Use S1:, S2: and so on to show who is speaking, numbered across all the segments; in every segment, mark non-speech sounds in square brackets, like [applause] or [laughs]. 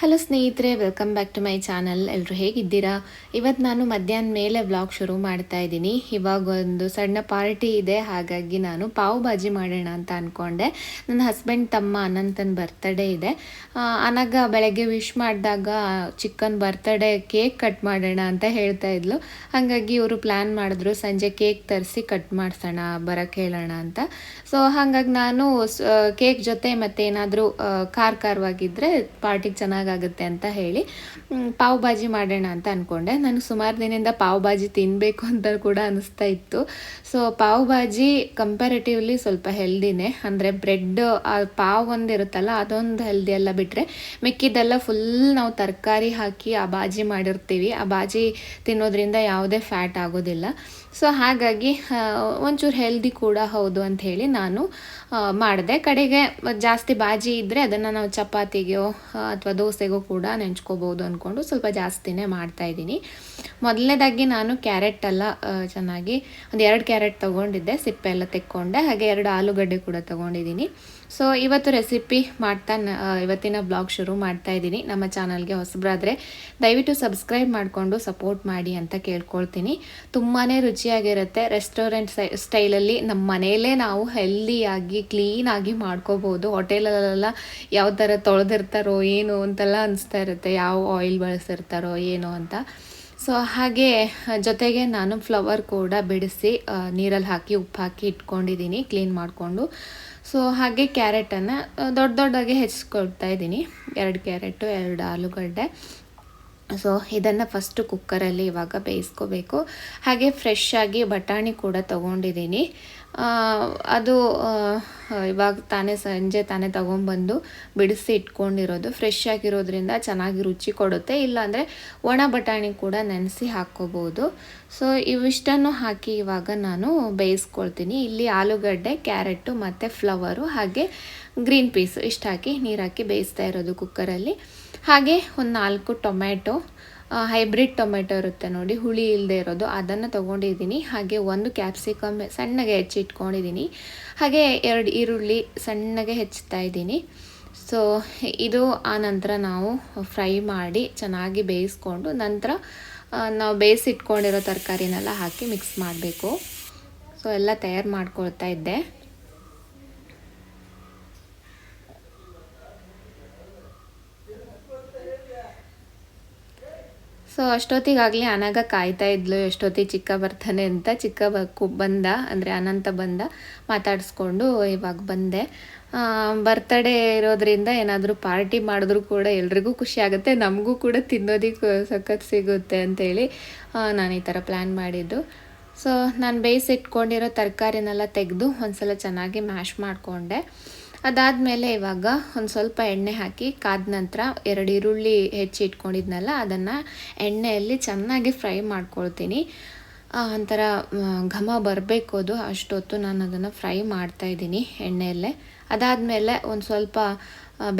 S1: Hello ಸ್ನೇಹಿತರೆ welcome back to my channel ಎಲ್ಲರೂ ಹೇಗಿದ್ದೀರಾ? ಇವತ್ತು ನಾನು ಮಧ್ಯಾಹ್ನ ಮೇಲೆ ವ್ಲಾಗ್ ಶುರು ಮಾಡ್ತಾ ಇದ್ದೀನಿ. ಇವಾಗ ಒಂದು ಸಣ್ಣ ಪಾರ್ಟಿ ಇದೆ, ಹಾಗಾಗಿ ನಾನು ಪಾವ್ ಭಾಜಿ ಮಾಡೋಣ ಅಂತ ಅಂದ್ಕೊಂಡೆ ನನ್ನ ಹಸ್ಬೆಂಡ್ ತಮ್ಮ ಅನಂತನ ಬರ್ತಡೇ ಇದೆ. ಅನಗ ಬೆಳಗ್ಗೆ ವಿಶ್ ಮಾಡಿದಾಗ ಚಿಕನ್ ಬರ್ತಡೇ ಕೇಕ್ ಕಟ್ ಮಾಡೋಣ ಅಂತ ಹೇಳ್ತಾ ಇದ್ಲು. ಹಾಗಾಗಿ ಇವರು ಪ್ಲ್ಯಾನ್ ಮಾಡಿದ್ರು ಸಂಜೆ ಕೇಕ್ ತರಿಸಿ ಕಟ್ ಮಾಡಿಸೋಣ ಬರೋಕ್ಕೆ ಹೇಳೋಣ ಅಂತ. ಸೊ ಹಾಗಾಗಿ ನಾನು ಕೇಕ್ ಜೊತೆ ಮತ್ತೇನಾದರೂ ಕಾರ್ ಖಾರವಾಗಿದ್ದರೆ ಪಾರ್ಟಿಗೆ ಚೆನ್ನಾಗಾಗುತ್ತೆ ಅಂತ ಹೇಳಿ ಪಾವ್ ಭಾಜಿ ಮಾಡೋಣ ಅಂತ ಅಂದ್ಕೊಂಡೆ ನನಗೆ ಸುಮಾರು ದಿನದಿಂದ ಪಾವ್ ಭಾಜಿ ತಿನ್ನಬೇಕು ಅಂತ ಕೂಡ ಅನಿಸ್ತಾ ಇತ್ತು. ಸೊ ಪಾವ್ ಭಾಜಿ ಕಂಪ್ಯಾರಿಟಿವ್ಲಿ ಸ್ವಲ್ಪ ಹೆಲ್ದಿನೇ ಅಂದರೆ ಬ್ರೆಡ್ ಪಾವ್ ಒಂದು ಇರುತ್ತಲ್ಲ, ಅದೊಂದು ಹೆಲ್ದಿ ಎಲ್ಲ ಬಿಟ್ಟರೆ ಮಿಕ್ಕಿದ್ದೆಲ್ಲ ಫುಲ್ ನಾವು ತರಕಾರಿ ಹಾಕಿ ಆ ಬಾಜಿ ಮಾಡಿರ್ತೀವಿ. ಆ ಬಾಜಿ ತಿನ್ನೋದ್ರಿಂದ ಯಾವುದೇ ಫ್ಯಾಟ್ ಆಗೋದಿಲ್ಲ. ಸೊ ಹಾಗಾಗಿ ಒಂಚೂರು ಹೆಲ್ದಿ ಕೂಡ ಹೌದು ಅಂತ ಹೇಳಿ ನಾನು ಮಾಡಿದೆ. ಕಡೆಗೆ ಜಾಸ್ತಿ ಬಾಜಿ ಇದ್ದರೆ ಅದನ್ನು ನಾವು ಚಪಾತಿಗೋ ಅಥವಾ ದೋಸೆಗೋ ಕೂಡ ನೆಂಚ್ಕೋಬೋದು ಅಂದ್ಕೊಂಡು ಸ್ವಲ್ಪ ಜಾಸ್ತಿನೇ ಮಾಡ್ತಾ ಇದ್ದೀನಿ. ಮೊದಲನೇದಾಗಿ ನಾನು ಕ್ಯಾರೆಟ್ ಎಲ್ಲ ಚೆನ್ನಾಗಿ ಒಂದು ಎರಡು ಕ್ಯಾರೆಟ್ ತೊಗೊಂಡಿದ್ದೆ, ಸಿಪ್ಪೆ ಎಲ್ಲ ತೆಕ್ಕೊಂಡೆ, ಹಾಗೆ ಎರಡು ಆಲೂಗಡ್ಡೆ ಕೂಡ ತೊಗೊಂಡಿದ್ದೀನಿ. ಸೊ ಇವತ್ತು ರೆಸಿಪಿ ಮಾಡ್ತಾ ಇವತ್ತಿನ ಬ್ಲಾಗ್ ಶುರು ಮಾಡ್ತಾ ಇದ್ದೀನಿ. ನಮ್ಮ ಚಾನಲ್ಗೆ ಹೊಸಬ್ರಾದರೆ ದಯವಿಟ್ಟು ಸಬ್ಸ್ಕ್ರೈಬ್ ಮಾಡಿಕೊಂಡು ಸಪೋರ್ಟ್ ಮಾಡಿ ಅಂತ ಕೇಳ್ಕೊಳ್ತೀನಿ. ತುಂಬಾ ರುಚಿಯಾಗಿರುತ್ತೆ. ರೆಸ್ಟೋರೆಂಟ್ ಸ್ಟೈ ಸ್ಟೈಲಲ್ಲಿ ನಮ್ಮ ಮನೆಯಲ್ಲೇ ನಾವು ಹೆಲ್ದಿಯಾಗಿ ಕ್ಲೀನಾಗಿ ಮಾಡ್ಕೋಬೋದು. ಹೋಟೆಲಲ್ಲೆಲ್ಲ ಯಾವ ಥರ ತೊಳೆದಿರ್ತಾರೋ ಏನು ಅಂತೆಲ್ಲ ಅನಿಸ್ತಾ ಇರುತ್ತೆ, ಯಾವ ಆಯಿಲ್ ಬಳಸಿರ್ತಾರೋ ಏನೋ ಅಂತ. ಸೊ ಹಾಗೆ ಜೊತೆಗೆ ನಾನು ಫ್ಲವರ್ ಕೂಡ ಬಿಡಿಸಿ ನೀರಲ್ಲಿ ಹಾಕಿ, ಉಪ್ಪು ಹಾಕಿ ಇಟ್ಕೊಂಡಿದ್ದೀನಿ ಕ್ಲೀನ್ ಮಾಡಿಕೊಂಡು. ಸೊ ಹಾಗೆ ಕ್ಯಾರೆಟನ್ನು ದೊಡ್ಡ ದೊಡ್ಡದಾಗಿ ಹೆಚ್ಚಿಕೊಳ್ತಾ ಇದ್ದೀನಿ. ಎರಡು ಕ್ಯಾರೆಟು, ಎರಡು ಆಲೂಗಡ್ಡೆ. ಸೊ ಇದನ್ನು ಫಸ್ಟು ಕುಕ್ಕರಲ್ಲಿ ಇವಾಗ ಬೇಯಿಸ್ಕೋಬೇಕು. ಹಾಗೆ ಫ್ರೆಶ್ ಆಗಿ ಬಟಾಣಿ ಕೂಡ ತೊಗೊಂಡಿದ್ದೀನಿ. ಅದು ಇವಾಗ ತಾನೇ ಸಂಜೆ ತಾನೇ ತೊಗೊಂಬಂದು ಬಿಡಿಸಿ ಇಟ್ಕೊಂಡಿರೋದು. ಫ್ರೆಶ್ ಆಗಿರೋದ್ರಿಂದ ಚೆನ್ನಾಗಿ ರುಚಿ ಕೊಡುತ್ತೆ. ಇಲ್ಲಾಂದರೆ ಒಣ ಬಟಾಣಿ ಕೂಡ ನೆನೆಸಿ ಹಾಕ್ಕೋಬೋದು. ಸೊ ಇವಿಷ್ಟನ್ನು ಹಾಕಿ ಇವಾಗ ನಾನು ಬೇಯಿಸ್ಕೊಳ್ತೀನಿ. ಇಲ್ಲಿ ಆಲೂಗಡ್ಡೆ, ಕ್ಯಾರೆಟು ಮತ್ತು ಫ್ಲವರು ಹಾಗೆ ಗ್ರೀನ್ ಪೀಸು ಇಷ್ಟು ಹಾಕಿ ನೀರು ಹಾಕಿ ಬೇಯಿಸ್ತಾ ಇರೋದು ಕುಕ್ಕರಲ್ಲಿ ಹಾಗೆ ಒಂದು ನಾಲ್ಕು ಟೊಮೆಟೊ ಹೈಬ್ರಿಡ್ ಟೊಮೆಟೊ ಇರುತ್ತೆ ನೋಡಿ, ಹುಳಿ ಇಲ್ಲದೆ ಇರೋದು. ಅದನ್ನು ತೊಗೊಂಡಿದ್ದೀನಿ. ಹಾಗೆ ಒಂದು ಕ್ಯಾಪ್ಸಿಕಮ್ ಸಣ್ಣಗೆ ಹೆಚ್ಚಿಟ್ಕೊಂಡಿದ್ದೀನಿ. ಹಾಗೆ ಎರಡು ಈರುಳ್ಳಿ ಸಣ್ಣಗೆ ಹೆಚ್ಚುತ್ತಾ ಇದ್ದೀನಿ. ಸೊ ಇದು ಆ ನಂತರ ನಾವು ಫ್ರೈ ಮಾಡಿ ಚೆನ್ನಾಗಿ ಬೇಯಿಸ್ಕೊಂಡು ನಂತರ ನಾವು ಬೇಯಿಸಿಟ್ಕೊಂಡಿರೋ ತರಕಾರಿನೆಲ್ಲ ಹಾಕಿ ಮಿಕ್ಸ್ ಮಾಡಬೇಕು. ಸೊ ಎಲ್ಲ ತಯಾರು ಮಾಡ್ಕೊಳ್ತಾ ಇದ್ದೆ. ಸೊ ಅಷ್ಟೊತ್ತಿಗಾಗಲೇ ಅನಾಗ ಕಾಯ್ತಾ ಇದ್ಲು ಎಷ್ಟೊತ್ತಿಗೆ ಚಿಕ್ಕ ಬರ್ತಾನೆ ಅಂತ. ಚಿಕ್ಕ ಬಂದ, ಅಂದರೆ ಅನಂತ ಬಂದ, ಮಾತಾಡಿಸ್ಕೊಂಡು ಇವಾಗ ಬಂದೆ. ಬರ್ತಡೇ ಇರೋದ್ರಿಂದ ಏನಾದರೂ ಪಾರ್ಟಿ ಮಾಡಿದ್ರು ಕೂಡ ಎಲ್ರಿಗೂ ಖುಷಿ ಆಗುತ್ತೆ, ನಮಗೂ ಕೂಡ ತಿನ್ನೋದಕ್ಕೆ ಸಖತ್ ಸಿಗುತ್ತೆ ಅಂತೇಳಿ ನಾನು ಈ ಥರ ಪ್ಲ್ಯಾನ್ ಮಾಡಿದ್ದು. ಸೊ ನಾನು ಬೇಯಿಸಿಟ್ಕೊಂಡಿರೋ ತರಕಾರಿನೆಲ್ಲ ತೆಗೆದು ಒಂದು ಸಲ ಚೆನ್ನಾಗಿ ಮ್ಯಾಶ್ ಮಾಡಿಕೊಂಡೆ. ಅದಾದಮೇಲೆ ಇವಾಗ ಒಂದು ಸ್ವಲ್ಪ ಎಣ್ಣೆ ಹಾಕಿ ಕಾದ ನಂತರ ಎರಡು ಈರುಳ್ಳಿ ಹೆಚ್ಚಿ ಇಟ್ಕೊಂಡಿದ್ನಲ್ಲ, ಅದನ್ನು ಎಣ್ಣೆಯಲ್ಲಿ ಚೆನ್ನಾಗಿ ಫ್ರೈ ಮಾಡ್ಕೊಳ್ತೀನಿ. ಒಂಥರ ಘಮ ಬರಬೇಕು ಅದು, ಅಷ್ಟೊತ್ತು ನಾನು ಅದನ್ನು ಫ್ರೈ ಮಾಡ್ತಾಯಿದ್ದೀನಿ ಎಣ್ಣೆಯಲ್ಲೇ. ಅದಾದಮೇಲೆ ಒಂದು ಸ್ವಲ್ಪ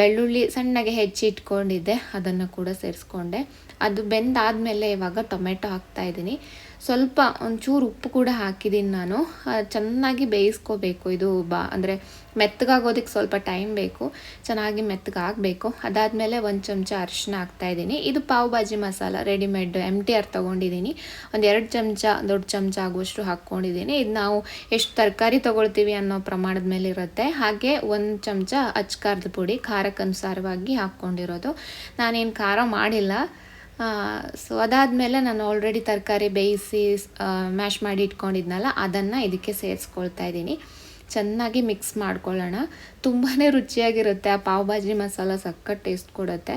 S1: ಬೆಳ್ಳುಳ್ಳಿ ಸಣ್ಣಗೆ ಹೆಚ್ಚಿ ಇಟ್ಕೊಂಡಿದ್ದೆ, ಅದನ್ನು ಕೂಡ ಸೇರಿಸ್ಕೊಂಡೆ. ಅದು ಬೆಂದಾದಮೇಲೆ ಇವಾಗ ಟೊಮೆಟೊ ಹಾಕ್ತಾ ಇದ್ದೀನಿ. ಸ್ವಲ್ಪ ಒಂಚೂರು ಉಪ್ಪು ಕೂಡ ಹಾಕಿದ್ದೀನಿ ನಾನು. ಚೆನ್ನಾಗಿ ಬೇಯಿಸ್ಕೋಬೇಕು ಇದು ಬಾ, ಅಂದರೆ ಮೆತ್ತಗಾಗೋದಕ್ಕೆ ಸ್ವಲ್ಪ ಟೈಮ್ ಬೇಕು. ಚೆನ್ನಾಗಿ ಮೆತ್ತಗಾಗಬೇಕು. ಅದಾದಮೇಲೆ ಒಂದು ಚಮಚ ಅರಿಶಿನ ಹಾಕ್ತಾಯಿದ್ದೀನಿ ಇದು pav bhaji masala, readymade M T R ತೊಗೊಂಡಿದ್ದೀನಿ. ಒಂದು ಎರಡು ಚಮಚ, ದೊಡ್ಡ ಚಮಚ ಆಗುವಷ್ಟು ಹಾಕ್ಕೊಂಡಿದ್ದೀನಿ ಇದು ನಾವು ಎಷ್ಟು ತರಕಾರಿ ತೊಗೊಳ್ತೀವಿ ಅನ್ನೋ ಪ್ರಮಾಣದ ಮೇಲೆ ಇರುತ್ತೆ ಹಾಗೆ ಒಂದು ಚಮಚ ಅಚ್ಕಾರದ ಪುಡಿ ಖಾರಕ್ಕನುಸಾರವಾಗಿ ಹಾಕ್ಕೊಂಡಿರೋದು ನಾನೇನು ಖಾರ ಮಾಡಿಲ್ಲ. ಸೊ ಅದಾದಮೇಲೆ ನಾನು ಆಲ್ರೆಡಿ ತರಕಾರಿ ಬೇಯಿಸಿ ಮ್ಯಾಶ್ ಮಾಡಿ ಇಟ್ಕೊಂಡಿದ್ನಲ್ಲ, ಅದನ್ನು ಇದಕ್ಕೆ ಸೇರಿಸ್ಕೊಳ್ತಾ ಇದ್ದೀನಿ. ಚೆನ್ನಾಗಿ ಮಿಕ್ಸ್ ಮಾಡ್ಕೊಳ್ಳೋಣ. ತುಂಬಾ ರುಚಿಯಾಗಿರುತ್ತೆ. ಆ ಪಾವ್ ಭಾಜಿ ಮಸಾಲ ಸಖತ್ ಟೇಸ್ಟ್ ಕೊಡುತ್ತೆ.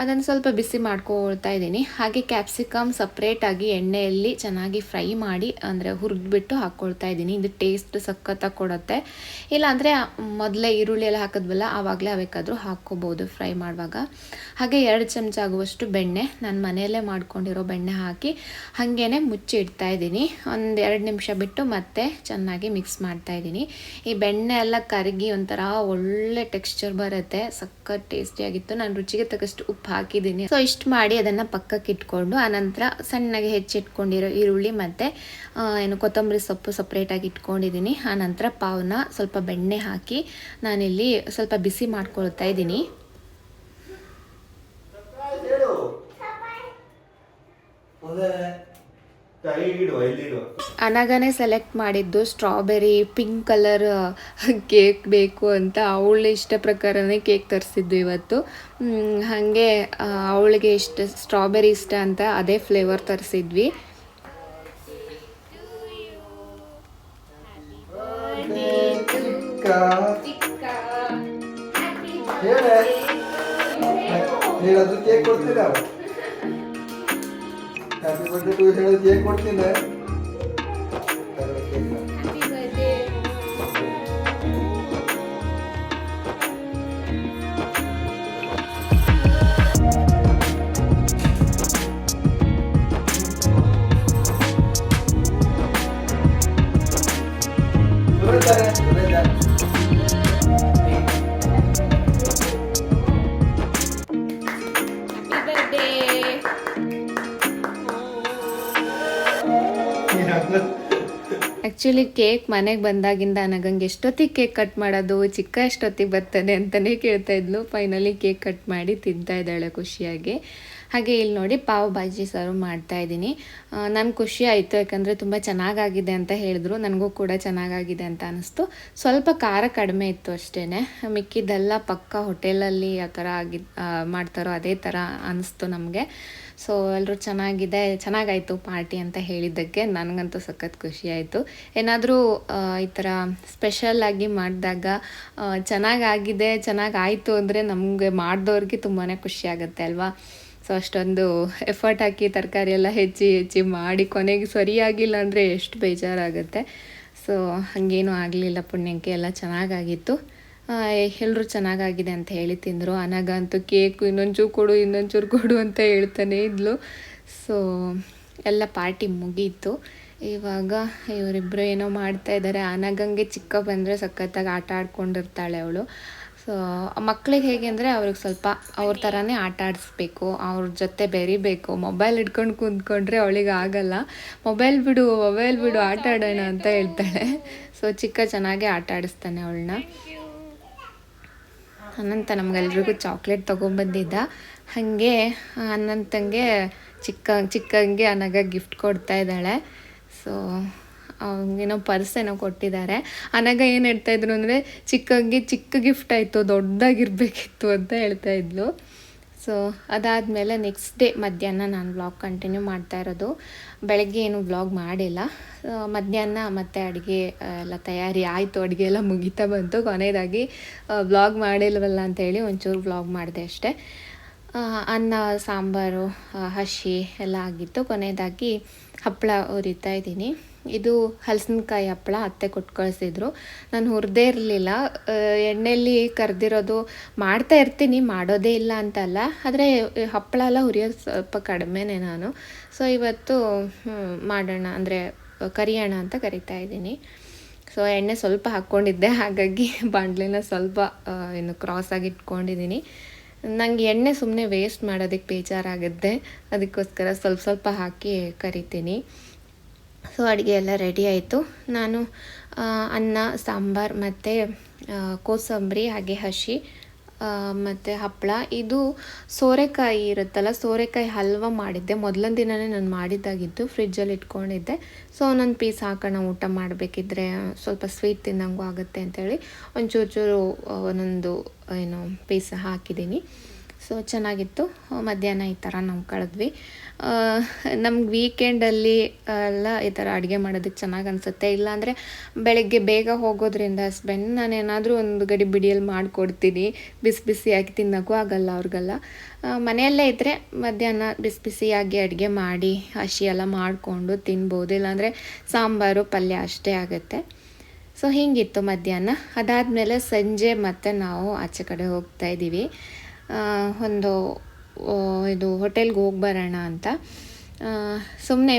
S1: ಅದನ್ನು ಸ್ವಲ್ಪ ಬಿಸಿ ಮಾಡ್ಕೊಳ್ತಾ ಇದ್ದೀನಿ. ಹಾಗೆ ಕ್ಯಾಪ್ಸಿಕಮ್ ಸಪ್ರೇಟಾಗಿ ಎಣ್ಣೆಯಲ್ಲಿ ಚೆನ್ನಾಗಿ ಫ್ರೈ ಮಾಡಿ, ಅಂದರೆ ಹುರಿದ್ಬಿಟ್ಟು ಹಾಕ್ಕೊಳ್ತಾ ಇದ್ದೀನಿ. ಇದು ಟೇಸ್ಟ್ ಸಖತ್ತಾಗಿ ಕೊಡುತ್ತೆ. ಇಲ್ಲಾಂದರೆ ಮೊದಲೇ ಈರುಳ್ಳಿ ಎಲ್ಲ ಹಾಕಿದ್ವಲ್ಲ, ಆವಾಗಲೇ ಬೇಕಾದರೂ ಹಾಕ್ಕೋಬೋದು ಫ್ರೈ ಮಾಡುವಾಗ. ಹಾಗೆ ಎರಡು ಚಮಚ ಆಗುವಷ್ಟು ಬೆಣ್ಣೆ, ನಾನು ಮನೆಯಲ್ಲೇ ಮಾಡ್ಕೊಂಡಿರೋ ಬೆಣ್ಣೆ ಹಾಕಿ ಹಾಗೇ ಮುಚ್ಚಿ ಇಡ್ತಾ ಇದ್ದೀನಿ. ಒಂದು ಎರಡು ನಿಮಿಷ ಬಿಟ್ಟು ಮತ್ತೆ ಚೆನ್ನಾಗಿ ಮಿಕ್ಸ್ ಮಾಡ್ತಾ ಇದ್ದೀನಿ. ಈ ಬೆಣ್ಣೆ ಎಲ್ಲ ಕರಗಿ ಒಂಥರ ಒಳ್ಳೆ ಟೆಕ್ಸ್ಚರ್ ಬರುತ್ತೆ. ಸಖತ್ ಟೇಸ್ಟಿಯಾಗಿತ್ತು ನಾನು ರುಚಿಗೆ ತಕ್ಕಷ್ಟು ಉಪ್ಪು ಹಾಕಿದ್ದೀನಿ. ಸೊ ಇಷ್ಟು ಮಾಡಿ ಅದನ್ನು ಪಕ್ಕಕ್ಕೆ ಇಟ್ಕೊಂಡು ಆನಂತರ ಸಣ್ಣಗೆ ಹೆಚ್ಚಿಟ್ಕೊಂಡಿರೋ ಈರುಳ್ಳಿ ಮತ್ತು ಏನು ಕೊತ್ತಂಬರಿ ಸೊಪ್ಪು ಸಪ್ರೇಟಾಗಿ ಇಟ್ಕೊಂಡಿದ್ದೀನಿ. ಆನಂತರ ಪಾವನ ಸ್ವಲ್ಪ ಬೆಣ್ಣೆ ಹಾಕಿ ನಾನಿಲ್ಲಿ ಸ್ವಲ್ಪ ಬಿಸಿ ಮಾಡ್ಕೊಳ್ತಾ ಇದ್ದೀನಿ. ಅನಗನೇ ಸೆಲೆಕ್ಟ್ ಮಾಡಿದ್ದು ಸ್ಟ್ರಾಬೆರಿ ಪಿಂಕ್ ಕಲರ್ ಕೇಕ್ ಬೇಕು ಅಂತ ಅವಳ ಇಷ್ಟ ಪ್ರಕಾರನೇ ಕೇಕ್ ತರಿಸಿದ್ದು ಇವತ್ತು. ಹಾಗೆ ಅವಳಿಗೆ ಇಷ್ಟ ಸ್ಟ್ರಾಬೆರಿ ಇಷ್ಟ ಅಂತ ಅದೇ ಫ್ಲೇವರ್ ತರಿಸಿದ್ವಿ.
S2: ಕೇಕ್ ಕೊಡ್ತೀರಾ? ಕೇಕ್ ಕೊಡ್ತೀರಾ ಹ್ಯಾಪಿ ಬರ್ಡೇ ಟು ಹೇಳೋದು ಕೇಕ್
S1: ಆ್ಯಕ್ಚುಲಿ ಕೇಕ್ ಮನೆಗೆ ಬಂದಾಗಿಂದ ನನಗಂಗೆ ಎಷ್ಟೊತ್ತಿಗೆ ಕೇಕ್ ಕಟ್ ಮಾಡೋದು, ಚಿಕ್ಕ ಎಷ್ಟೊತ್ತಿಗೆ ಬರ್ತದೆ ಅಂತಲೇ ಕೇಳ್ತಾ ಇದ್ಲು. ಫೈನಲಿ ಕೇಕ್ ಕಟ್ ಮಾಡಿ ತಿಂತಾ ಇದ್ದಾಳೆ ಖುಷಿಯಾಗಿ. ಹಾಗೆ ಇಲ್ಲಿ ನೋಡಿ ಪಾವ್ ಬಾಜಿ ಸರ್ವ್ ಮಾಡ್ತಾ ಇದ್ದೀನಿ. ನನ್ಗೆ ಖುಷಿ ಆಯಿತು, ಯಾಕಂದರೆ ತುಂಬ ಚೆನ್ನಾಗಾಗಿದೆ ಅಂತ ಹೇಳಿದ್ರು. ನನಗೂ ಕೂಡ ಚೆನ್ನಾಗಾಗಿದೆ ಅಂತ ಅನಿಸ್ತು. ಸ್ವಲ್ಪ ಖಾರ ಕಡಿಮೆ ಇತ್ತು ಅಷ್ಟೇ ಮಿಕ್ಕಿದ್ದೆಲ್ಲ ಪಕ್ಕ ಹೋಟೆಲಲ್ಲಿ ಯಾವ ಥರ ಆಗಿ ಮಾಡ್ತಾರೋ ಅದೇ ಥರ ಅನಿಸ್ತು ನಮಗೆ. ಸೊ ಎಲ್ಲರೂ ಚೆನ್ನಾಗಿದೆ, ಚೆನ್ನಾಗಾಯಿತು ಪಾರ್ಟಿ ಅಂತ ಹೇಳಿದ್ದಕ್ಕೆ ನನಗಂತೂ ಸಖತ್ ಖುಷಿ ಆಯಿತು ಏನಾದರೂ ಈ ಥರ ಸ್ಪೆಷಲ್ ಆಗಿ ಮಾಡಿದಾಗ ಚೆನ್ನಾಗಾಗಿದೆ, ಚೆನ್ನಾಗಾಯಿತು ಅಂದರೆ ನಮಗೆ ಮಾಡಿದವ್ರಿಗೆ ತುಂಬಾ ಖುಷಿ ಆಗುತ್ತೆ ಅಲ್ವಾ? ಸೊ ಅಷ್ಟೊಂದು ಎಫರ್ಟ್ ಹಾಕಿ ತರಕಾರಿ ಎಲ್ಲ ಹೆಚ್ಚಿ ಹೆಚ್ಚಿ ಮಾಡಿ ಕೊನೆಗೆ ಸರಿಯಾಗಿಲ್ಲ ಅಂದರೆ ಎಷ್ಟು ಬೇಜಾರಾಗುತ್ತೆ. ಸೊ ಹಾಗೇನೂ ಆಗಲಿಲ್ಲ ಪುಣ್ಯಕ್ಕೆ, ಎಲ್ಲ ಚೆನ್ನಾಗಾಗಿತ್ತು. ಎಲ್ಲರೂ ಚೆನ್ನಾಗಾಗಿದೆ ಅಂತ ಹೇಳಿ ತಿಂದರು. ಅನಗ ಅಂತೂ ಕೇಕು ಇನ್ನೊಂಚೂರು ಕೊಡು ಇನ್ನೊಂಚೂರು ಕೊಡು ಅಂತ ಹೇಳ್ತಾನೆ ಇದ್ಲು. ಸೊ ಎಲ್ಲ ಪಾರ್ಟಿ ಮುಗೀತು. ಇವಾಗ ಇವರಿಬ್ಬರು ಏನೋ ಮಾಡ್ತಾ ಇದ್ದಾರೆ ಅನಗಂಗೆ ಚಿಕ್ಕ ಬಂದರೆ ಸಖತ್ತಾಗಿ ಆಟ ಆಡ್ಕೊಂಡಿರ್ತಾಳೆ ಅವಳು. ಸೊ ಮಕ್ಳಿಗೆ ಹೇಗೆ ಅಂದರೆ ಅವ್ರಿಗೆ ಸ್ವಲ್ಪ ಅವ್ರ ಥರನೇ ಆಟ ಆಡಿಸ್ಬೇಕು, ಅವ್ರ ಜೊತೆ ಬೆರಿಬೇಕು. ಮೊಬೈಲ್ ಹಿಡ್ಕೊಂಡು ಕುಂತ್ಕೊಂಡ್ರೆ ಅವಳಿಗೆ ಆಗಲ್ಲ. ಮೊಬೈಲ್ ಬಿಡು ಮೊಬೈಲ್ ಬಿಡು, ಆಟ ಆಡೋಣ ಅಂತ ಹೇಳ್ತಾಳೆ. ಸೊ ಚಿಕ್ಕ ಚೆನ್ನಾಗೇ ಆಟ ಆಡಿಸ್ತಾನೆ ಅವಳನ್ನ. ಅನಂತ ನಮಗೆಲ್ರಿಗೂ ಚಾಕ್ಲೇಟ್ ತೊಗೊಂಬಂದಿದ್ದ. ಹಾಗೆ ಅನಂತಂಗೆ ಚಿಕ್ಕ, ಚಿಕ್ಕಂಗೆ ಅನಗ ಗಿಫ್ಟ್ ಕೊಡ್ತಾ ಇದ್ದಾಳೆ. ಸೊ ಏನೋ ಪರ್ಸ್ ಏನೋ ಕೊಟ್ಟಿದ್ದಾರೆ. ಅನಗ ಏನು ಹೇಳ್ತಾಯಿದ್ರು ಅಂದರೆ, ಚಿಕ್ಕಂಗೆ ಚಿಕ್ಕ ಗಿಫ್ಟ್ ಆಯಿತು ದೊಡ್ಡದಾಗಿರ್ಬೇಕಿತ್ತು ಅಂತ ಹೇಳ್ತಾ ಇದ್ಲು. ಸೊ ಅದಾದಮೇಲೆ ನೆಕ್ಸ್ಟ್ ಡೇ ಮಧ್ಯಾಹ್ನ ನಾನು ಬ್ಲಾಗ್ ಕಂಟಿನ್ಯೂ ಮಾಡ್ತಾ ಇರೋದು. ಬೆಳಗ್ಗೆ ಏನು ಬ್ಲಾಗ್ ಮಾಡಿಲ್ಲ. ಮಧ್ಯಾಹ್ನ ಮತ್ತು ಅಡುಗೆ ಎಲ್ಲ ತಯಾರಿ ಆಯಿತು. ಅಡುಗೆ ಎಲ್ಲ ಮುಗಿತಾ ಬಂತು. ಕೊನೆಯದಾಗಿ ಬ್ಲಾಗ್ ಮಾಡಿಲ್ವಲ್ಲ ಅಂತೇಳಿ ಒಂಚೂರು ಬ್ಲಾಗ್ ಮಾಡಿದೆ ಅಷ್ಟೇ. ಅನ್ನ, ಸಾಂಬಾರು ಹಸಿ ಎಲ್ಲ ಆಗಿತ್ತು. ಕೊನೆಯದಾಗಿ ಹಪ್ಪಳ ಉರಿತಾ ಇದ್ದೀನಿ. ಇದು ಹಲಸಿನಕಾಯಿ ಹಪ್ಪಳ ಅತ್ತೆ ಕೊಟ್ಟು ನಾನು ಹುರಿದೇ ಇರಲಿಲ್ಲ. ಎಣ್ಣೆಯಲ್ಲಿ ಕರೆದಿರೋದು ಮಾಡ್ತಾ ಇರ್ತೀನಿ, ಮಾಡೋದೇ ಇಲ್ಲ ಅಂತಲ್ಲ. ಆದರೆ ಹಪ್ಪಳ ಎಲ್ಲ ಹುರಿಯೋದು ಸ್ವಲ್ಪ ಕಡಿಮೆನೇ ನಾನು. ಸೊ ಇವತ್ತು ಮಾಡೋಣ. ಅಂದರೆ, ಕರಿಯೋಣ ಅಂತ ಕರಿತಾ ಇದ್ದೀನಿ. ಸೊ ಎಣ್ಣೆ ಸ್ವಲ್ಪ ಹಾಕ್ಕೊಂಡಿದ್ದೆ. ಹಾಗಾಗಿ ಬಾಣಲೆನ ಸ್ವಲ್ಪ ಏನು ಕ್ರಾಸಾಗಿ ಇಟ್ಕೊಂಡಿದ್ದೀನಿ. ನನಗೆ ಎಣ್ಣೆ ಸುಮ್ಮನೆ ವೇಸ್ಟ್ ಮಾಡೋದಕ್ಕೆ ಬೇಜಾರಾಗುತ್ತೆ. ಅದಕ್ಕೋಸ್ಕರ ಸ್ವಲ್ಪ ಸ್ವಲ್ಪ ಹಾಕಿ ಕರಿತೀನಿ. ಸೊ ಅಡುಗೆ ಎಲ್ಲ ರೆಡಿ ಆಯಿತು. ನಾನು ಅನ್ನ, ಸಾಂಬಾರು ಮತ್ತು ಕೋಸಂಬರಿ ಹಾಗೆ ಹಸಿ ಮತ್ತು ಹಪ್ಪಳ ಇದು ಸೋರೆಕಾಯಿ ಇರುತ್ತಲ್ಲ, ಸೋರೆಕಾಯಿ ಹಲ್ವ ಮಾಡಿದ್ದೆ. ಮೊದಲನೇ ದಿನವೇ ನಾನು ಮಾಡಿದ್ದಾಗಿತ್ತು ಫ್ರಿಜ್ಜಲ್ಲಿ ಇಟ್ಕೊಂಡಿದ್ದೆ. ಸೊ ಒಂದೊಂದು ಪೀಸ್ ಹಾಕೋಣ, ಊಟ ಮಾಡಬೇಕಿದ್ರೆ ಸ್ವಲ್ಪ ಸ್ವೀಟ್ ತಿನ್ನಂಗೂ ಆಗುತ್ತೆ ಅಂತೇಳಿ ಒಂಚೂರು ಚೂರು ಒಂದೊಂದು, ಏನು, ಪೀಸ್ ಹಾಕಿದ್ದೀನಿ. ಸೊ ಚೆನ್ನಾಗಿತ್ತು. ಮಧ್ಯಾಹ್ನ ಈ ಥರ ನಾವು ಕಳೆದ್ವಿ. ನಮ್ಗೆ ವೀಕೆಂಡಲ್ಲಿ ಎಲ್ಲ ಈ ಥರ ಅಡುಗೆ ಮಾಡೋದಕ್ಕೆ ಚೆನ್ನಾಗಿ ಅನಿಸುತ್ತೆ. ಇಲ್ಲಾಂದರೆ ಬೆಳಗ್ಗೆ ಬೇಗ ಹೋಗೋದ್ರಿಂದ ಹಸ್ಬೆಂಡ್ ನಾನೇನಾದರೂ ಒಂದು ಗಡಿ ಬಿಡಿಯಲ್ಲಿ ಮಾಡಿಕೊಡ್ತೀನಿ. ಬಿಸಿ ಬಿಸಿಯಾಗಿ ತಿನ್ನೋಕ್ಕೂ ಆಗಲ್ಲ ಅವ್ರಿಗೆಲ್ಲ. ಮನೆಯಲ್ಲೇ ಇದ್ದರೆ ಮಧ್ಯಾಹ್ನ ಬಿಸಿ ಬಿಸಿಯಾಗಿ ಅಡುಗೆ ಮಾಡಿ, ಹಸಿ ಎಲ್ಲ ಮಾಡಿಕೊಂಡು ತಿನ್ಬೋದು. ಇಲ್ಲಾಂದರೆ ಸಾಂಬಾರು, ಪಲ್ಯ ಅಷ್ಟೇ ಆಗುತ್ತೆ. ಸೊ ಹೀಗಿತ್ತು ಮಧ್ಯಾಹ್ನ. ಅದಾದಮೇಲೆ ಸಂಜೆ ಮತ್ತೆ ನಾವು ಆಚೆ ಕಡೆ ಹೋಗ್ತಾ ಇದ್ದೀವಿ. ಒಂದು ಇದು ಹೋಟೆಲ್ಗೆ ಹೋಗಿ ಬರೋಣ ಅಂತ. ಸುಮ್ಮನೆ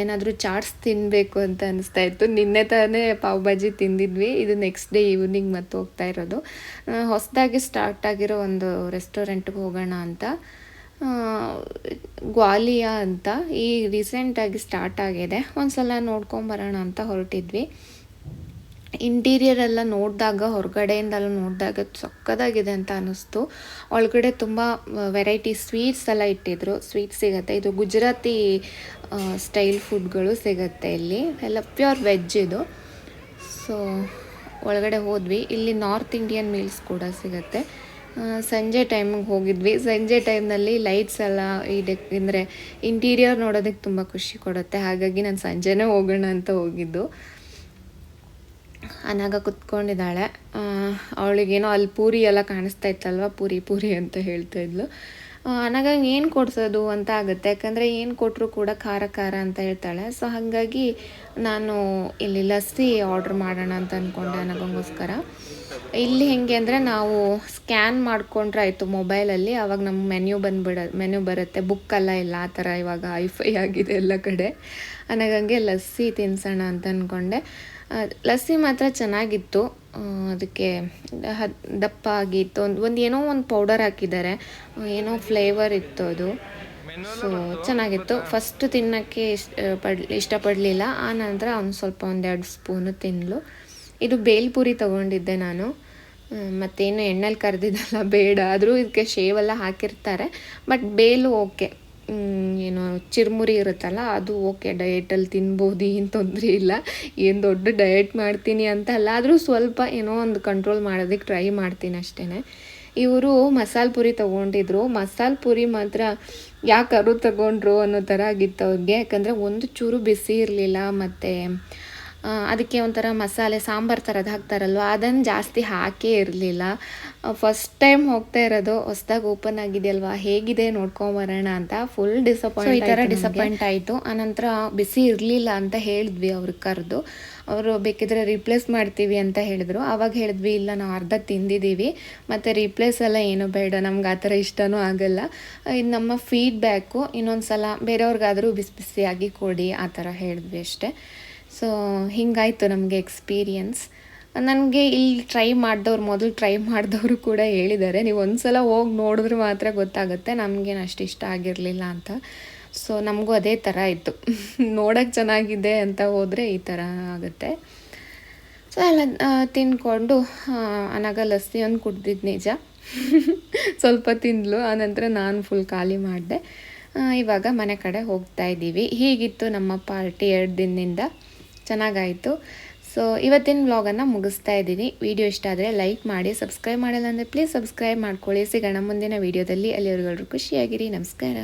S1: ಏನಾದರೂ ಚಾಟ್ಸ್ ತಿನ್ನಬೇಕು ಅಂತ ಅನಿಸ್ತಾ ಇತ್ತು. ನಿನ್ನೆ ತಾನೇ ಪಾವ್ ಭಾಜಿ ತಿಂದಿದ್ವಿ. ಇದು ನೆಕ್ಸ್ಟ್ ಡೇ ಈವ್ನಿಂಗ್ ಮತ್ತೆ ಹೋಗ್ತಾ ಇರೋದು. ಹೊಸದಾಗಿ ಸ್ಟಾರ್ಟ್ ಆಗಿರೋ ಒಂದು ರೆಸ್ಟೋರೆಂಟ್ಗೆ ಹೋಗೋಣ ಅಂತ. ಗ್ವಾಲಿಯಾ ಅಂತ. ಈ ರೀಸೆಂಟಾಗಿ ಸ್ಟಾರ್ಟ್ ಆಗಿದೆ. ಒಂದು ಸಲ ನೋಡ್ಕೊಂಬರೋಣ ಅಂತ ಹೊರಟಿದ್ವಿ. ಇಂಟೀರಿಯರ್ ಎಲ್ಲ ನೋಡಿದಾಗ ಹೊರಗಡೆಯಿಂದೆಲ್ಲ ನೋಡಿದಾಗ ಸಕ್ಕದಾಗಿದೆ ಅಂತ ಅನ್ನಿಸ್ತು. ಒಳಗಡೆ ತುಂಬ ವೆರೈಟಿ ಸ್ವೀಟ್ಸ್ ಎಲ್ಲ ಇಟ್ಟಿದ್ರು. ಸ್ವೀಟ್ಸ್ ಸಿಗುತ್ತೆ. ಇದು ಗುಜರಾತಿ ಸ್ಟೈಲ್ ಫುಡ್ಗಳು ಸಿಗುತ್ತೆ ಇಲ್ಲಿ. ಎಲ್ಲ ಪ್ಯೂರ್ ವೆಜ್ ಇದು. ಸೊ ಒಳಗಡೆ ಹೋದ್ವಿ. ಇಲ್ಲಿ ನಾರ್ತ್ ಇಂಡಿಯನ್ ಮೀಲ್ಸ್ ಕೂಡ ಸಿಗುತ್ತೆ. ಸಂಜೆ ಟೈಮಿಗೆ ಹೋಗಿದ್ವಿ. ಸಂಜೆ ಟೈಮ್ನಲ್ಲಿ ಲೈಟ್ಸ್ ಎಲ್ಲ ಇದೆ. ಅಂದರೆ ಇಂಟೀರಿಯರ್ ನೋಡೋದಕ್ಕೆ ತುಂಬ ಖುಷಿ ಕೊಡುತ್ತೆ. ಹಾಗಾಗಿ ನಾನು ಸಂಜೆನೇ ಹೋಗೋಣ ಅಂತ ಹೋಗಿದ್ದು. ಅನಾಗ ಕುತ್ಕೊಂಡಿದ್ದಾಳೆ. ಅವಳಿಗೇನೋ ಅಲ್ಲಿ ಪೂರಿ ಎಲ್ಲ ಕಾಣಿಸ್ತಾ ಇತ್ತಲ್ವ? ಪೂರಿ ಪೂರಿ ಅಂತ ಹೇಳ್ತಾ ಇದ್ಲು. ಅನಾಗ ಏನು ಕೊಡ್ಸೋದು ಅಂತ ಆಗುತ್ತೆ. ಯಾಕಂದರೆ ಏನು ಕೊಟ್ಟರು ಕೂಡ ಖಾರ ಖಾರ ಅಂತ ಹೇಳ್ತಾಳೆ. ಸೊ ಹಾಗಾಗಿ ನಾನು ಇಲ್ಲಿ ಲಸ್ಸಿ ಆರ್ಡ್ರ್ ಮಾಡೋಣ ಅಂತ ಅಂದ್ಕೊಂಡೆ ಅನಗಂಗೋಸ್ಕರ. ಇಲ್ಲಿ ಹೆಂಗೆ ಅಂದರೆ ನಾವು ಸ್ಕ್ಯಾನ್ ಮಾಡ್ಕೊಂಡ್ರೆ ಆಯಿತು ಮೊಬೈಲಲ್ಲಿ ಆವಾಗ ನಮ್ಮ ಮೆನ್ಯೂ ಬಂದುಬಿಡ ಮೆನ್ಯೂ ಬರುತ್ತೆ. ಬುಕ್ ಎಲ್ಲ ಇಲ್ಲ, ಆ ಥರ ಇವಾಗ ಐಫೈ ಆಗಿದೆ ಎಲ್ಲ ಕಡೆ. ಅನಗಂಗೆ ಲಸ್ಸಿ ತಿನ್ಸೋಣ ಅಂತ ಅಂದ್ಕೊಂಡೆ ಲಸ್ಸಿ ಮಾತ್ರ ಚೆನ್ನಾಗಿತ್ತು. ಅದಕ್ಕೆ ದಪ್ಪ ಆಗಿತ್ತು. ಒಂದು ಒಂದು ಏನೋ ಒಂದು ಪೌಡರ್ ಹಾಕಿದ್ದಾರೆ. ಏನೋ ಫ್ಲೇವರ್ ಇತ್ತು ಅದು. ಸೊ ಚೆನ್ನಾಗಿತ್ತು. ಫಸ್ಟ್ ತಿನ್ನೋಕ್ಕೆ ಇಷ್ಟ ಪಡ್, ಇಷ್ಟಪಡಲಿಲ್ಲ. ಆ ನಂತರ ಒಂದು ಸ್ವಲ್ಪ ಒಂದೆರಡು ಸ್ಪೂನು ತಿನ್ನಲು ಇದು ಬೇಲ್ಪುರಿ ತೊಗೊಂಡಿದ್ದೆ ನಾನು. ಮತ್ತೇನು ಎಣ್ಣೆಲಿ ಕರೆದಿದ್ದಲ್ಲ ಬೇಡ. ಆದರೂ ಇದಕ್ಕೆ ಶೇವೆಲ್ಲ ಹಾಕಿರ್ತಾರೆ. ಬಟ್ ಬೇಲು ಓಕೆ ಏನು, ಚಿರುಮುರಿ ಇರುತ್ತಲ್ಲ, ಅದು ಓಕೆ ಡಯೆಟಲ್ಲಿ ತಿನ್ಬೋದು, ಏನು ತೊಂದರೆ ಇಲ್ಲ. ಏನು ದೊಡ್ಡ ಡಯೆಟ್ ಮಾಡ್ತೀನಿ ಅಂತ ಅಲ್ಲ, ಆದರೂ ಸ್ವಲ್ಪ ಏನೋ ಒಂದು ಕಂಟ್ರೋಲ್ ಮಾಡೋದಕ್ಕೆ ಟ್ರೈ ಮಾಡ್ತೀನಿ ಅಷ್ಟೇ ಇವರು ಮಸಾಲೆ ಪುರಿ ತೊಗೊಂಡಿದ್ರು. ಮಸಾಲೆ ಪುರಿ ಮಾತ್ರ ಯಾಕಾರು ತಗೊಂಡ್ರು ಅನ್ನೋ ಥರ ಆಗಿತ್ತು ಅವ್ರಿಗೆ. ಯಾಕಂದರೆ ಒಂದು ಚೂರು ಬಿಸಿ ಇರಲಿಲ್ಲ, ಮತ್ತು ಅದಕ್ಕೆ ಒಂಥರ ಮಸಾಲೆ ಸಾಂಬಾರು ಥರದ್ದು ಹಾಕ್ತಾರಲ್ವ ಅದನ್ನು ಜಾಸ್ತಿ ಹಾಕೇ ಇರಲಿಲ್ಲ. ಫಸ್ಟ್ ಟೈಮ್ ಹೋಗ್ತಾ ಇರೋದು ಹೊಸ್ದಾಗಿ ಓಪನ್ ಆಗಿದೆಯಲ್ವಾ ಹೇಗಿದೆ ನೋಡ್ಕೊಂಬರೋಣ ಅಂತ ಫುಲ್ ಡಿಸಪಾಯಿಂಟ್ ಈ ಥರ ಡಿಸಪಾಯಿಂಟ್ ಆಯಿತು. ಆನಂತರ ಬಿಸಿ ಇರಲಿಲ್ಲ ಅಂತ ಹೇಳಿದ್ವಿ ಅವ್ರ ಕರೆದು. ಅವರು ಬೇಕಿದ್ರೆ ರೀಪ್ಲೇಸ್ ಮಾಡ್ತೀವಿ ಅಂತ ಹೇಳಿದ್ರು. ಅವಾಗ ಹೇಳಿದ್ವಿ ಇಲ್ಲ ನಾವು ಅರ್ಧ ತಿಂದಿದ್ದೀವಿ ಮತ್ತು ರೀಪ್ಲೇಸ್ ಎಲ್ಲ ಏನು ಬೇಡ ನಮ್ಗೆ ಆ ಥರ ಇಷ್ಟನೂ ಆಗಲ್ಲ. ಇದು ನಮ್ಮ ಫೀಡ್ಬ್ಯಾಕು ಇನ್ನೊಂದು ಸಲ ಬೇರೆಯವ್ರಿಗಾದರೂ ಬಿಸಿ ಬಿಸಿಯಾಗಿ ಕೊಡಿ ಆ ಥರ ಹೇಳಿದ್ವಿ ಅಷ್ಟೇ. ಸೊ ಹಿಂಗಾಯಿತು ನಮಗೆ ಎಕ್ಸ್ಪೀರಿಯನ್ಸ್ ನನಗೆ ಇಲ್ಲಿ ಟ್ರೈ ಮಾಡಿದವ್ರು, ಮೊದಲು ಟ್ರೈ ಮಾಡಿದವರು ಕೂಡ ಹೇಳಿದ್ದಾರೆ. ನೀವು ಒಂದ್ಸಲ ಹೋಗಿ ನೋಡಿದ್ರೆ ಮಾತ್ರ ಗೊತ್ತಾಗುತ್ತೆ. ನಮಗೇನು ಅಷ್ಟು ಇಷ್ಟ ಆಗಿರಲಿಲ್ಲ ಅಂತ. ಸೊ ನಮಗೂ ಅದೇ ಥರ ಇತ್ತು. [laughs] ನೋಡೋಕ್ಕೆ ಚೆನ್ನಾಗಿದೆ ಅಂತ ಹೋದರೆ ಈ ಥರ ಆಗುತ್ತೆ. ಸೊ ಎಲ್ಲ ತಿನ್ಕೊಂಡು ಅನಗ ಲಸ್ಸಿ ಒಂದು ಕುಡ್ದಿದ್ದು ನಿಜ. [laughs] ಸ್ವಲ್ಪ ತಿಂದಲು. ಆನಂತರ ನಾನು ಫುಲ್ ಖಾಲಿ ಮಾಡಿದೆ. ಇವಾಗ ಮನೆ ಕಡೆ ಹೋಗ್ತಾ ಇದ್ದೀವಿ ಹೀಗಿತ್ತು ನಮ್ಮ ಪಾರ್ಟಿ ಎರಡು ದಿನದಿಂದ. ಚೆನ್ನಾಗಾಯಿತು. ಸೊ ಇವತ್ತಿನ ವ್ಲಾಗನ್ನು ಮುಗಿಸ್ತಾ ಇದ್ದೀನಿ. ವಿಡಿಯೋ ಇಷ್ಟ ಆದರೆ ಲೈಕ್ ಮಾಡಿ ಸಬ್ಸ್ಕ್ರೈಬ್ ಮಾಡಲ್ಲ ಅಂದರೆ ಪ್ಲೀಸ್ ಸಬ್ಸ್ಕ್ರೈಬ್ ಮಾಡ್ಕೊಳ್ಳಿ. ಸಿಗೋಣ ಮುಂದಿನ ವೀಡಿಯೋದಲ್ಲಿ ಅಲ್ಲಿವರೆಗೂ ಖುಷಿಯಾಗಿರಿ. ನಮಸ್ಕಾರ.